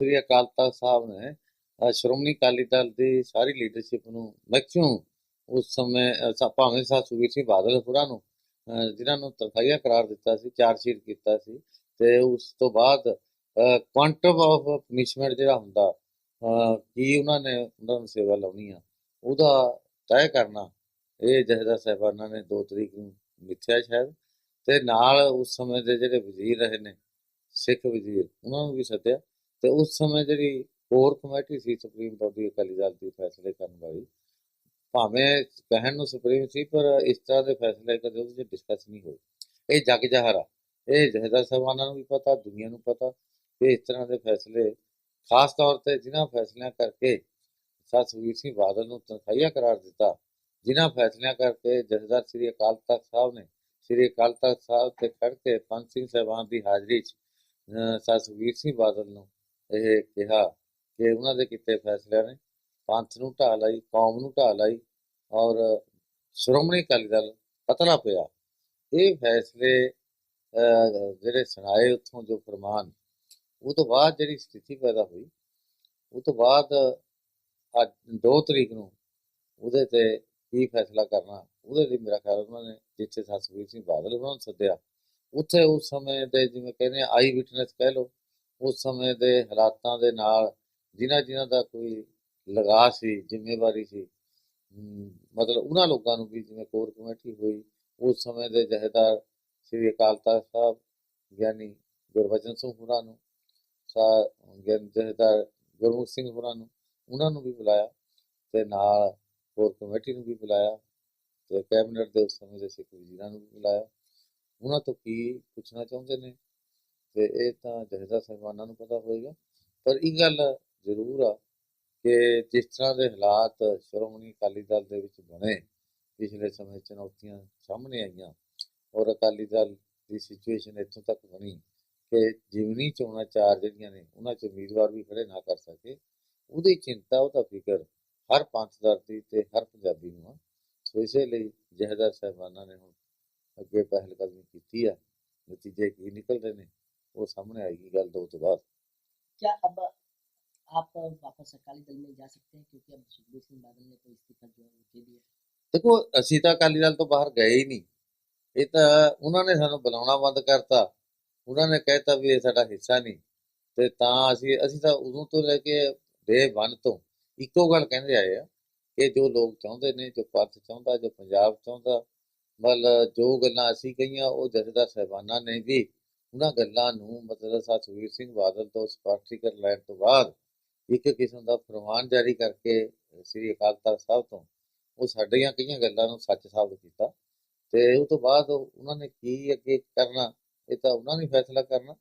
ਸ੍ਰੀ ਅਕਾਲ ਤਖਤ ਸਾਹਿਬ ਨੇ ਸ਼੍ਰੋਮਣੀ ਅਕਾਲੀ ਦਲ ਦੀ ਸਾਰੀ ਲੀਡਰਸ਼ਿਪ ਨੂੰ ਮੈਕਸਿਮਮ ਉਸ ਸਮੇਂ ਭਾਵੇਂ ਸਾਹਿਬ ਸੁਖਬੀਰ ਸਿੰਘ ਬਾਦਲ ਨੂੰ ਅ, ਜਿਨ੍ਹਾਂ ਨੂੰ ਤਨਖਾਹੀਆ ਕਰਾਰ ਦਿੱਤਾ ਸੀ ਚਾਰਜ ਸ਼ੀਟ ਕੀਤਾ ਸੀ ਤੇ ਉਸ ਤੋਂ ਬਾਅਦ ਕੁਆਂਟਮ ਆਫ ਪਨਿਸ਼ਮੈਂਟ ਜਿਹੜਾ ਹੁੰਦਾ ਅ, ਕੀ ਉਹਨਾਂ ਨੇ ਉਹਨਾਂ ਨੂੰ ਸੇਵਾ ਲਾਉਣੀ ਆ ਉਹਦਾ ਤੈਅ ਕਰਨਾ ਇਹ ਜਹਦਾ ਸਾਹਿਬਾਨਾਂ ਨੇ 2 ਤਰੀਕ ਨੂੰ ਮਿੱਥਿਆ ਸ਼ਾਇਦ ਤੇ ਨਾਲ ਉਸ ਸਮੇਂ ਦੇ ਜਿਹੜੇ ਵਜ਼ੀਰ ਰਹੇ ਨੇ ਸਿੱਖ ਵਜ਼ੀਰ ਉਹਨਾਂ ਨੂੰ ਵੀ ਸੱਦਿਆ। ਤੇ ਉਸ ਸਮੇਂ ਜਿਹੜੀ ਕੋਰ ਕਮੇਟੀ ਸੀ ਸੁਪਰੀਮ ਕੋਰਟ ਦੀ, ਅਕਾਲੀ ਦਲ ਦੀ ਫੈਸਲੇ ਕਰਨ ਵਾਲੀ, ਭਾਵੇਂ ਕਹਿਣ ਨੂੰ ਸੁਪਰੀਮ ਸੀ, ਪਰ ਇਸ ਤਰ੍ਹਾਂ ਦੇ ਫੈਸਲੇ ਕਦੇ ਉਹਦੇ ਡਿਸਕਸ ਨਹੀਂ ਹੋਏ। ਇਹ ਜਗ ਜਹਰਾ ਇਹ ਜਹਦਾ ਸਾਹਿਬਾਨਾਂ ਨੂੰ ਵੀ ਪਤਾ, ਦੁਨੀਆ ਨੂੰ ਪਤਾ ਕਿ ਇਸ ਤਰ੍ਹਾਂ ਦੇ ਫੈਸਲੇ, ਖਾਸ ਤੌਰ ਤੇ ਜਿਨ੍ਹਾਂ ਫੈਸਲਿਆਂ ਕਰਕੇ ਸਰ ਸੁਖਬੀਰ ਸਿੰਘ ਬਾਦਲ ਨੂੰ ਤਨਖਾਹੀਆ ਕਰਾਰ ਦਿੱਤਾ, ਜਿਨ੍ਹਾਂ ਫੈਸਲਿਆਂ ਕਰਕੇ ਜਥੇਦਾਰ ਸ੍ਰੀ ਅਕਾਲ ਤਖਤ ਸਾਹਿਬ ਨੇ, ਸ੍ਰੀ ਅਕਾਲ ਤਖਤ ਸਾਹਿਬ ਤੇ ਖੜ ਕੇ ਪੰਜ ਸਿੰਘ ਸਾਹਿਬਾਨ ਦੀ ਹਾਜ਼ਰੀ 'ਚ, ਅਹ ਸਰ ਸੁਖਬੀਰ ਸਿੰਘ ਬਾਦਲ ਨੂੰ ਇਹ ਕਿਹਾ ਕਿ ਉਹਨਾਂ ਦੇ ਕੀਤੇ ਫੈਸਲਿਆਂ ਨੇ ਪੰਥ ਨੂੰ ਢਾਹ ਲਾਈ, ਕੌਮ ਨੂੰ ਢਾਹ ਲਾਈ ਔਰ ਸ਼੍ਰੋਮਣੀ ਅਕਾਲੀ ਦਲ ਪਤਲਾ ਪਿਆ। ਇਹ ਫੈਸਲੇ ਜਿਹੜੇ ਸੁਣਾਏ ਉੱਥੋਂ ਜੋ ਫਰਮਾਨ ਉਹ ਤੋਂ ਬਾਅਦ ਜਿਹੜੀ ਸਥਿਤੀ ਪੈਦਾ ਹੋਈ, ਉਹ ਤੋਂ ਬਾਅਦ ਅੱਜ 2 ਤਰੀਕ ਨੂੰ ਉਹਦੇ ਤੇ ਕੀ ਫੈਸਲਾ ਕਰਨਾ, ਉਹਦੇ ਲਈ ਮੇਰਾ ਖਿਆਲ ਉਹਨਾਂ ਨੇ ਜਿੱਥੇ ਸਤਿਵੀਰ ਸਿੰਘ ਬਾਦਲ ਉਹਨਾਂ ਨੂੰ ਸੱਦਿਆ, ਉੱਥੇ ਉਸ ਸਮੇਂ ਦੇ ਜਿਵੇਂ ਕਹਿੰਦੇ ਆਈ ਵਿਟਨੈਸ ਕਹਿ ਲਓ ਉਸ ਸਮੇਂ ਦੇ ਹਾਲਾਤਾਂ ਦੇ ਨਾਲ ਜਿਨ੍ਹਾਂ ਜਿਨ੍ਹਾਂ ਦਾ ਕੋਈ ਲਗਾ ਸੀ, ਜ਼ਿੰਮੇਵਾਰੀ ਸੀ ਮਤਲਬ ਉਹਨਾਂ ਲੋਕਾਂ ਨੂੰ ਵੀ ਜਿਵੇਂ ਕੋਰ ਕਮੇਟੀ ਹੋਈ, ਉਸ ਸਮੇਂ ਦੇ ਜਹੇਦਾਰ ਸ੍ਰੀ ਅਕਾਲ ਤਖਤ ਸਾਹਿਬ ਗਿਆਨੀ ਗੁਰਬਚਨ ਸਿੰਘ ਹੋਰਾਂ ਨੂੰ, ਸਾ ਜਹੇਦਾਰ ਗੁਰਮੁਖ ਸਿੰਘ ਹੋਰਾਂ ਨੂੰ, ਉਹਨਾਂ ਨੂੰ ਵੀ ਬੁਲਾਇਆ ਤੇ ਨਾਲ ਕੋਰ ਕਮੇਟੀ ਨੂੰ ਵੀ ਬੁਲਾਇਆ ਤੇ ਕੈਬਨਿਟ ਦੇ ਉਸ ਸਮੇਂ ਦੇ ਸਿੱਖ ਵਜ਼ੀਰਾਂ ਨੂੰ ਵੀ ਬੁਲਾਇਆ। ਉਹਨਾਂ ਤੋਂ ਕੀ ਪੁੱਛਣਾ ਚਾਹੁੰਦੇ ਨੇ? ਤੇ ਇਹ ਤਾਂ ਜਹੇਦਾਰ ਸਾਹਿਬਾਨਾਂ ਨੂੰ ਪਤਾ ਹੋਏਗਾ। ਪਰ ਇਹ ਗੱਲ ਜ਼ਰੂਰ ਆ ਕਿ ਜਿਸ ਤਰ੍ਹਾਂ ਦੇ ਹਾਲਾਤ ਸ਼੍ਰੋਮਣੀ ਅਕਾਲੀ ਦਲ ਦੇ ਵਿੱਚ ਬਣੇ, ਪਿਛਲੇ ਸਮੇਂ ਚੁਣੌਤੀਆਂ ਸਾਹਮਣੇ ਆਈਆਂ ਔਰ ਅਕਾਲੀ ਦਲ ਦੀ ਸਿਚੁਏਸ਼ਨ ਇੱਥੋਂ ਤੱਕ ਬਣੀ ਕਿ ਜਿਮਨੀ ਚੋਣਾਂ ਚਾਰ ਜਿਹੜੀਆਂ ਨੇ, ਉਹਨਾਂ 'ਚ ਉਮੀਦਵਾਰ ਵੀ ਖੜੇ ਨਾ ਕਰ ਸਕੇ, ਉਹਦੀ ਚਿੰਤਾ, ਉਹਦਾ ਫਿਕਰ ਹਰ ਪੰਥਦਰ ਦੀ ਤੇ ਹਰ ਪੰਜਾਬੀ ਨੂੰ ਆ। ਸੋ ਇਸੇ ਲਈ ਜਹੇਦਾਰ ਸਾਹਿਬਾਨਾਂ ਨੇ ਹੁਣ ਅੱਗੇ ਪਹਿਲ ਕਦਮੀ ਕੀਤੀ ਆ। ਨਤੀਜੇ ਕੀ ਨਿਕਲਦੇ ਨੇ? ਉਹ ਸਾਹਮਣੇ ਆਏਗੀ ਗੱਲ ਦੋ ਤੋਂ ਬਾਅਦ क्या अब आप वापस अकाली दल में जा सकते हैं क्योंकि अब सुखबीर सिंह बादल ने तो इस्तीफा जो है वो दे दिया ਦੇਖੋ ਅਸੀਂ ਤਾਂ ਅਕਾਲੀ ਦਲ ਤੋਂ ਬਾਹਰ ਗਏ ਹੀ ਨਹੀਂ ਇਹ ਤਾਂ ਉਹਨਾਂ ਨੇ ਸਾਨੂੰ ਬੁਲਾਉਣਾ ਬੰਦ ਕਰਤਾ ਉਹਨਾਂ ਨੇ ਕਹਿਤਾ ਵੀ ਇਹ ਸਾਡਾ ਹਿੱਸਾ ਨਹੀਂ ਤੇ ਤਾਂ ਅਸੀਂ ਅਸੀਂ ਤਾਂ ਉਦੋਂ ਤੋਂ ਲੈ ਕੇ ਡੇ ਵਨ ਤੋਂ ਇੱਕੋ ਗੱਲ ਕਹਿੰਦੇ ਆਏ ਆ ਕਿ ਜੋ ਲੋਕ ਚਾਹੁੰਦੇ ਨੇ ਜੋ ਪੰਥ ਚਾਹੁੰਦਾ ਜੋ ਪੰਜਾਬ ਚਾਹੁੰਦਾ ਮਤਲਬ ਜੋ ਗੱਲਾਂ ਅਸੀਂ ਕਹੀਆਂ ਉਹ ਜਥੇਦਾਰ ਸਾਹਿਬਾਨਾਂ ਨੇ ਵੀ ਉਹਨਾਂ ਗੱਲਾਂ ਨੂੰ ਮਤਲਬ ਸਾ ਸੁਖਬੀਰ ਸਿੰਘ ਬਾਦਲ ਤੋਂ ਸਪਸ਼ਟੀਕਰਨ ਲੈਣ ਤੋਂ ਬਾਅਦ ਇੱਕ ਕਿਸਮ ਦਾ ਫਰਮਾਨ ਜਾਰੀ ਕਰਕੇ ਸ੍ਰੀ ਅਕਾਲ ਤਖਤ ਸਾਹਿਬ ਤੋਂ ਉਹ ਸਾਡੀਆਂ ਕਈਆਂ ਗੱਲਾਂ ਨੂੰ ਸੱਚ ਸਾਬਤ ਕੀਤਾ ਤੇ ਉਸ ਤੋਂ ਬਾਅਦ ਉਹਨਾਂ ਨੇ ਕੀ ਅੱਗੇ ਕਰਨਾ, ਇਹ ਤਾਂ ਉਹਨਾਂ ਨੇ ਫੈਸਲਾ ਕਰਨਾ।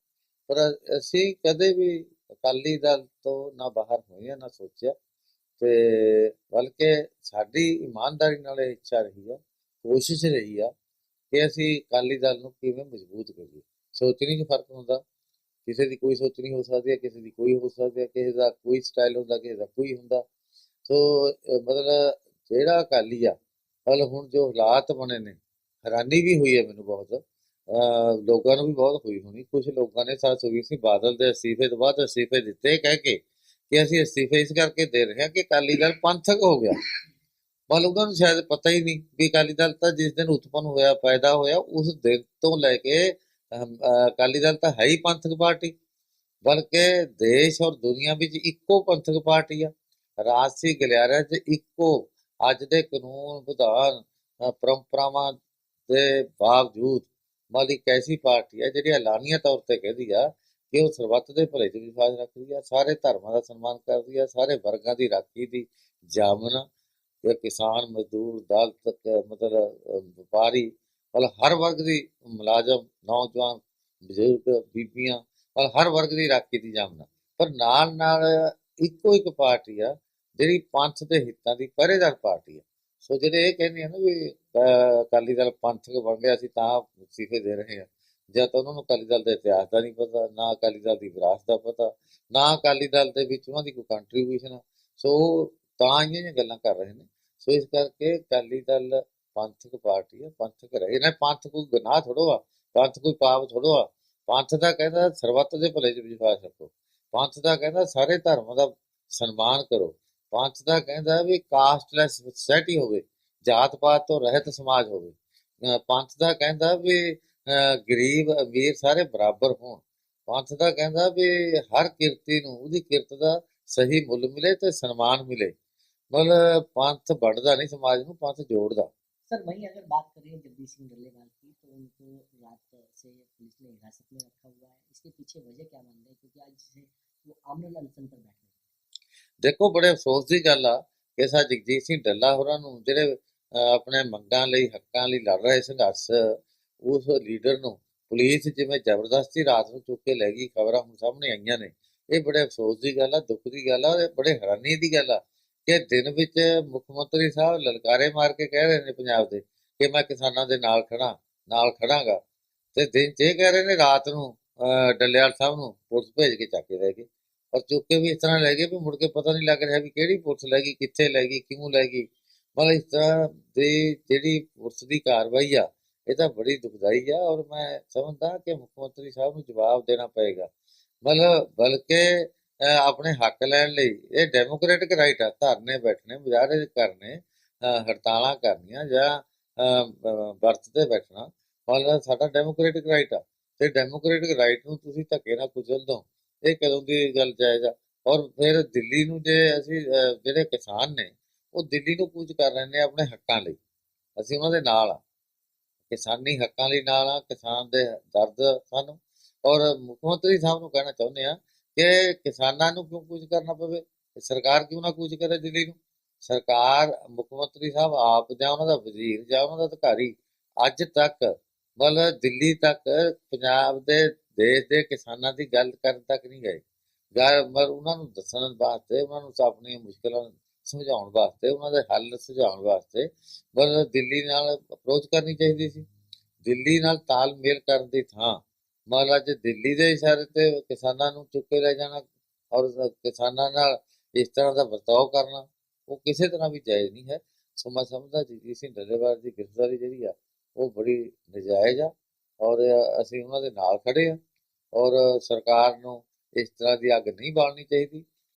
ਪਰ ਅਸੀਂ ਕਦੇ ਵੀ ਅਕਾਲੀ ਦਲ ਤੋਂ ਨਾ ਬਾਹਰ ਹੋਏ ਨਾ ਸੋਚਿਆ ਤੇ ਬਲਕਿ ਸਾਡੀ ਇਮਾਨਦਾਰੀ ਨਾਲ ਇਹ ਇੱਛਾ ਰਹੀ ਆ, ਕੋਸ਼ਿਸ਼ ਰਹੀ ਆ ਕਿ ਅਸੀਂ ਅਕਾਲੀ ਦਲ ਨੂੰ ਕਿਵੇਂ ਮਜ਼ਬੂਤ ਕਰੀਏ। ਸੋਚਣੀ 'ਚ ਫ਼ਰਕ ਹੁੰਦਾ। ਕਿਸੇ ਦੀ ਕੋਈ ਸੋਚਣੀ ਹੋ ਸਕਦੀ ਹੈ ਕਿਸੇ ਦੀ ਕੋਈ ਹੋ ਸਕਦੀ ਹੈ ਕਿਸੇ ਦਾ ਕੋਈ ਸਟਾਈਲ ਹੁੰਦਾ, ਕਿਸੇ ਦਾ ਕੋਈ ਹੁੰਦਾ। ਸੋ ਮਤਲਬ ਜਿਹੜਾ ਅਕਾਲੀ ਆ ਹਲ ਹੁਣ ਜੋ ਹਾਲਾਤ ਬਣੇ ਨੇ, ਹੈਰਾਨੀ ਵੀ ਹੋਈ ਹੈ ਮੈਨੂੰ ਬਹੁਤ। ਲੋਕਾਂ ਨੂੰ ਵੀ ਬਹੁਤ ਹੋਈ ਹੋਣੀ। ਕੁਝ ਲੋਕਾਂ ਨੇ ਸਾ ਸੁਖਬੀਰ ਸਿੰਘ ਬਾਦਲ ਦੇ ਅਸਤੀਫੇ ਤੋਂ ਬਾਅਦ ਅਸਤੀਫੇ ਦਿੱਤੇ ਕਹਿ ਕੇ ਕਿ ਅਸੀਂ ਅਸਤੀਫੇ ਇਸ ਕਰਕੇ ਦੇ ਰਹੇ ਹਾਂ ਕਿ ਅਕਾਲੀ ਦਲ ਪੰਥਕ ਹੋ ਗਿਆ। ਮਤਲਬ ਉਹਨਾਂ ਨੂੰ ਸ਼ਾਇਦ ਪਤਾ ਹੀ ਨਹੀਂ ਵੀ ਅਕਾਲੀ ਦਲ ਤਾਂ ਜਿਸ ਦਿਨ ਉਤਪੰਨ ਹੋਇਆ, ਪੈਦਾ ਹੋਇਆ, ਉਸ ਦਿਨ ਤੋਂ ਲੈ ਕੇ ਅਕਾਲੀ ਦਲ ਤਾਂ ਹੈ ਹੀ ਪੰਥਕ ਪਾਰਟੀ, ਬਲਕਿ ਦੇਸ਼ ਔਰ ਦੁਨੀਆ ਵਿੱਚ ਇੱਕੋ ਪੰਥਕ ਪਾਰਟੀ ਆ। ਰਾਜਸੀ ਗਲਿਆਰਿਆਂ 'ਚ ਇੱਕੋ, ਅੱਜ ਦੇ ਕਾਨੂੰਨ ਵਿਧਾਨ ਪਰੰਪਰਾਵਾਂ ਦੇ ਬਾਵਜੂਦ ਮਤਲਬ ਇੱਕ ਐਸੀ ਪਾਰਟੀ ਹੈ ਜਿਹੜੀ ਐਲਾਨੀਆ ਤੌਰ ਤੇ ਕਹਿੰਦੀ ਆ ਕਿ ਉਹ ਸਰਬੱਤ ਦੇ ਭਲੇ 'ਚ ਵਿਸ਼ਵਾਸ ਰੱਖਦੀ ਆ, ਸਾਰੇ ਧਰਮਾਂ ਦਾ ਸਨਮਾਨ ਕਰਦੀ ਆ, ਸਾਰੇ ਵਰਗਾਂ ਦੀ ਰਾਖੀ ਦੀ ਜਾਮਨ ਕਿ ਕਿਸਾਨ ਮਜ਼ਦੂਰ, ਦਲਿਤ ਕ- ਮਤਲਬ ਵਪਾਰੀ ਮਤਲਬ ਹਰ ਵਰਗ ਦੀ ਮੁਲਾਜ਼ਮ, ਨੌਜਵਾਨ, ਬਜ਼ੁਰਗ, ਬੀਬੀਆਂ ਮਤਲਬ ਹਰ ਵਰਗ ਦੀ ਰਾਖੀ ਦੀ ਜਾਮਨ। ਪਰ ਨਾਲ ਨਾਲ ਇੱਕੋ ਇੱਕ ਪਾਰਟੀ ਆ, ਜਿਹੜੀ ਪੰਥ ਦੇ ਹਿੱਤਾਂ ਦੀ ਪਹਿਰੇਦਾਰ ਪਾਰਟੀ ਆ। ਸੋ ਜਿਹੜੇ ਇਹ ਕਹਿੰਦੇ ਆ ਨਾ ਵੀ ਅਕਾਲੀ ਦਲ ਪੰਥਕ ਬਣ ਗਿਆ ਸੀ ਤਾਂ ਸਿਫੇ ਦੇ ਰਹੇ ਆ। ਜਾਂ ਤਾਂ ਉਹਨਾਂ ਨੂੰ ਅਕਾਲੀ ਦਲ ਦੇ ਇਤਿਹਾਸ ਦਾ ਨਹੀਂ ਪਤਾ, ਨਾ ਅਕਾਲੀ ਦਲ ਦੀ ਵਿਰਾਸਤ ਦਾ ਪਤਾ, ਨਾ ਅਕਾਲੀ ਦਲ ਦੇ ਵਿੱਚ ਉਹਨਾਂ ਦੀ ਕੋਈ ਕੰਟਰੀਬਿਊਸ਼ਨ ਆ। ਸੋ ਤਾਂ ਹੀ ਇਹ ਗੱਲਾਂ ਕਰ ਰਹੇ ਨੇ। ਸੋ ਇਸ ਕਰਕੇ ਅਕਾਲੀ ਦਲ ਪੰਥਕ ਪਾਰਟੀ ਹੈ, ਪੰਥਕ ਰਹੇ। ਨਾ ਪੰਥ ਕੋਈ ਗੁਨਾਹ ਥੋੜੋ ਆ ਪੰਥ ਕੋਈ ਪਾਪ ਥੋੜੋ ਆ ਪੰਥ ਦਾ ਕਹਿੰਦਾ ਸਰਬੱਤ ਦੇ ਭਲੇ 'ਚ ਵਿਸ਼ਵਾਸ ਰੱਖੋ। ਪੰਥ ਦਾ ਕਹਿੰਦਾ ਸਾਰੇ ਧਰਮਾਂ ਦਾ ਸਨਮਾਨ ਕਰੋ। ਪੰਥ ਦਾ ਕਹਿੰਦਾ ਵੀ ਕਾਸਟਲੈਸ ਸੋਸਾਇਟੀ ਹੋਵੇ ਜਾਤ ਪਾਤ ਤੋਂ ਰਹਿਤ ਸਮਾਜ ਹੋਵੇ। ਪੰਥ ਦਾ ਕਹਿੰਦਾ ਵੀ, ਅਹ ਗਰੀਬ ਅਮੀਰ ਸਾਰੇ ਬਰਾਬਰ ਹੋਣ। ਪੰਥ ਦਾ ਕਹਿੰਦਾ ਵੀ ਹਰ ਕਿਰਤੀ ਨੂੰ, ਉਹਦੀ ਕਿਰਤ ਦਾ ਸਹੀ ਮੁੱਲ ਮਿਲੇ ਤੇ ਸਨਮਾਨ ਮਿਲੇ। ਮਤਲਬ ਪੰਥ ਵੱਢਦਾ ਨਹੀਂ ਸਮਾਜ ਨੂੰ, ਪੰਥ ਜੋੜਦਾ। सर वहीं अगर बात करें जगदीश सिंह डल्लेवाल की तो उनको रात से पुलिस ने हिरासत में रखा हुआ है इसके पीछे वजह क्या मान रहे हैं क्योंकि आज जैसे वो आमरण अनशन पर बैठे हैं ਦੇਖੋ ਬੜੇ ਅਫਸੋਸ ਦੀ ਗੱਲ ਆ ਕਿ ਸਾ ਜਗਜੀਤ ਸਿੰਘ ਡੱਲਾ ਹੋਰਾਂ ਨੂੰ ਜਿਹੜੇ ਅਹ, ਆਪਣੇ ਮੰਗਾਂ ਲਈ ਹੱਕਾਂ ਲਈ ਲੜ ਰਹੇ ਸੰਘਰਸ਼ ਉਸ ਲੀਡਰ ਨੂੰ ਪੁਲਿਸ ਜਿਵੇਂ ਜ਼ਬਰਦਸਤੀ ਰਾਤ ਨੂੰ ਚੁੱਕ ਕੇ ਲੈ ਗਈ ਖਬਰਾਂ ਹੁਣ ਸਾਹਮਣੇ ਆਈਆਂ ਨੇ ਇਹ ਬੜੇ ਅਫਸੋਸ ਦੀ ਗੱਲ ਆ ਦੁੱਖ ਦੀ ਗੱਲ ਆ ਤੇ ਬੜੇ ਹੈਰਾਨੀ ਦੀ ਗੱਲ ਆ ਕਿ ਦਿਨ ਵਿੱਚ ਮੁੱਖ ਮੰਤਰੀ ਸਾਹਿਬ ਲਲਕਾਰੇ ਮਾਰ ਕੇ ਕਹਿ ਰਹੇ ਨੇ ਪੰਜਾਬ ਦੇ ਕਿ ਮੈਂ ਕਿਸਾਨਾਂ ਦੇ ਨਾਲ ਖੜਾ ਨਾਲ ਖੜਾਂਗਾ ਤੇ ਦਿਨ 'ਚ ਇਹ ਕਹਿ ਰਹੇ ਨੇ ਰਾਤ ਨੂੰ ਅਹ, ਸਾਹਿਬ ਨੂੰ ਪੁਲਿਸ ਭੇਜ ਕੇ ਚੱਕ ਕੇ ਲੈ ਗਏ। ਔਰ ਚੁੱਕ ਕੇ ਵੀ ਇਸ ਤਰ੍ਹਾਂ ਲੈ ਗਏ ਵੀ ਮੁੜ ਕੇ ਪਤਾ ਨਹੀਂ ਲੱਗ ਰਿਹਾ ਵੀ ਕਿਹੜੀ ਪੁਲਿਸ ਲੈ ਗਈ ਕਿੱਥੇ ਲੈ ਗਈ ਕਿਉਂ ਲੈ ਗਈ। ਮਤਲਬ ਇਸ ਤਰ੍ਹਾਂ ਦੀ ਜਿਹੜੀ ਪੁਲਿਸ ਦੀ ਕਾਰਵਾਈ ਆ ਇਹ ਤਾਂ ਬੜੀ ਦੁਖਦਾਈ ਆ ਔਰ ਮੈਂ ਸਮਝਦਾ ਕਿ ਮੁੱਖ ਮੰਤਰੀ ਸਾਹਿਬ ਨੂੰ ਜਵਾਬ ਦੇਣਾ ਪਏਗਾ। ਮਤਲਬ ਬਲਕਿ ਆਪਣੇ ਹੱਕ ਲੈਣ ਲਈ। ਇਹ ਡੈਮੋਕ੍ਰੈਟਿਕ ਰਾਈਟ ਆ। ਧਰਨੇ ਬੈਠਣੇ, ਮੁਜ਼ਾਹਰੇ ਕਰਨੇ ਹੜਤਾਲਾਂ ਕਰਨੀਆਂ ਜਾਂ ਵਰਤ ਤੇ ਬੈਠਣਾ। ਮਤਲਬ ਸਾਡਾ ਡੈਮੋਕ੍ਰੈਟਿਕ ਰਾਈਟ ਆ। ਤੇ ਡੈਮੋਕ੍ਰੈਟਿਕ ਰਾਈਟ ਨੂੰ ਤੁਸੀਂ ਧੱਕੇ ਨਾਲ ਕੁਚਲ ਦੋ। ਇਹ ਕਦੋਂ ਦੀ ਗੱਲ ਜਾਇਜ਼ ਆ? ਔਰ ਫਿਰ ਦਿੱਲੀ ਨੂੰ ਜੇ ਅਸੀਂ ਜਿਹੜੇ ਕਿਸਾਨ ਨੇ, ਉਹ ਦਿੱਲੀ ਨੂੰ ਕੂਚ ਕਰ ਰਹੇ ਨੇ ਆਪਣੇ ਹੱਕਾਂ ਲਈ। ਅਸੀਂ ਉਹਨਾਂ ਦੇ ਨਾਲ ਆ। ਕਿਸਾਨੀ ਹੱਕਾਂ ਲਈ ਨਾਲ ਆ। ਕਿਸਾਨ ਦੇ ਦਰਦ ਸਾਨੂੰ। ਔਰ ਮੁੱਖ ਮੰਤਰੀ ਸਾਹਿਬ ਨੂੰ ਕਹਿਣਾ ਚਾਹੁੰਦੇ ਆ ਕਿ ਕਿਸਾਨਾਂ ਨੂੰ ਕਿਉਂ ਕੂਚ ਕਰਨਾ ਪਵੇ? ਸਰਕਾਰ ਕਿਉਂ ਨਾ ਕੂਚ ਕਰੇ ਦਿੱਲੀ ਨੂੰ? ਸਰਕਾਰ, ਮੁੱਖ ਮੰਤਰੀ ਸਾਹਿਬ ਆਪ ਜਾਂ ਉਹਨਾਂ ਦਾ ਵਜ਼ੀਰ ਜਾਂ ਉਹਨਾਂ ਦਾ ਅਧਿਕਾਰੀ ਅੱਜ ਤੱਕ, ਮਤਲਬ ਦਿੱਲੀ ਤੱਕ, ਪੰਜਾਬ ਦੇ ਦੇਸ਼ ਦੇ ਕਿਸਾਨਾਂ ਦੀ ਗੱਲ ਕਰਨ ਤੱਕ ਨਹੀਂ ਗਏ। ਗੱਲ ਉਹਨਾਂ ਨੂੰ ਦੱਸਣ ਵਾਸਤੇ, ਉਹਨਾਂ ਨੂੰ ਆਪਣੀਆਂ ਮੁਸ਼ਕਲਾਂ ਸਮਝਾਉਣ ਵਾਸਤੇ, ਉਹਨਾਂ ਦੇ ਹੱਲ ਸੁਝਾਉਣ ਵਾਸਤੇ ਮਤਲਬ ਦਿੱਲੀ ਨਾਲ ਅਪਰੋਚ ਕਰਨੀ ਚਾਹੀਦੀ ਸੀ। ਦਿੱਲੀ ਨਾਲ ਤਾਲਮੇਲ ਕਰਨ ਦੀ ਥਾਂ ਮਤਲਬ ਅੱਜ ਦਿੱਲੀ ਦੇ ਇਸ਼ਾਰੇ ਤੇ ਕਿਸਾਨਾਂ ਨੂੰ ਚੁੱਕ ਕੇ ਲੈ ਜਾਣਾ ਔਰ ਕਿਸਾਨਾਂ ਨਾਲ ਇਸ ਤਰ੍ਹਾਂ ਦਾ ਵਰਤਾਓ ਕਰਨਾ, ਉਹ ਕਿਸੇ ਤਰ੍ਹਾਂ ਵੀ ਜਾਇਜ਼ ਨਹੀਂ ਹੈ। ਸੋ ਮੈਂ ਸਮਝਦਾ ਜਗਜੀਤ ਸਿੰਘ ਡੱਲੇਵਾਲ ਦੀ ਗ੍ਰਿਫਤਾਰੀ ਜਿਹੜੀ ਆ, ਉਹ ਬੜੀ ਨਜਾਇਜ਼ ਆ ਔਰ ਅਸੀਂ ਉਹਨਾਂ ਦੇ ਨਾਲ ਖੜੇ ਆ ਔਰ ਸਰਕਾਰ ਨੂੰ ਇਸ ਤਰ੍ਹਾਂ ਦੀ ਅੱਗ ਨਹੀਂ ਬਾਲਣੀ ਚਾਹੀਦੀ।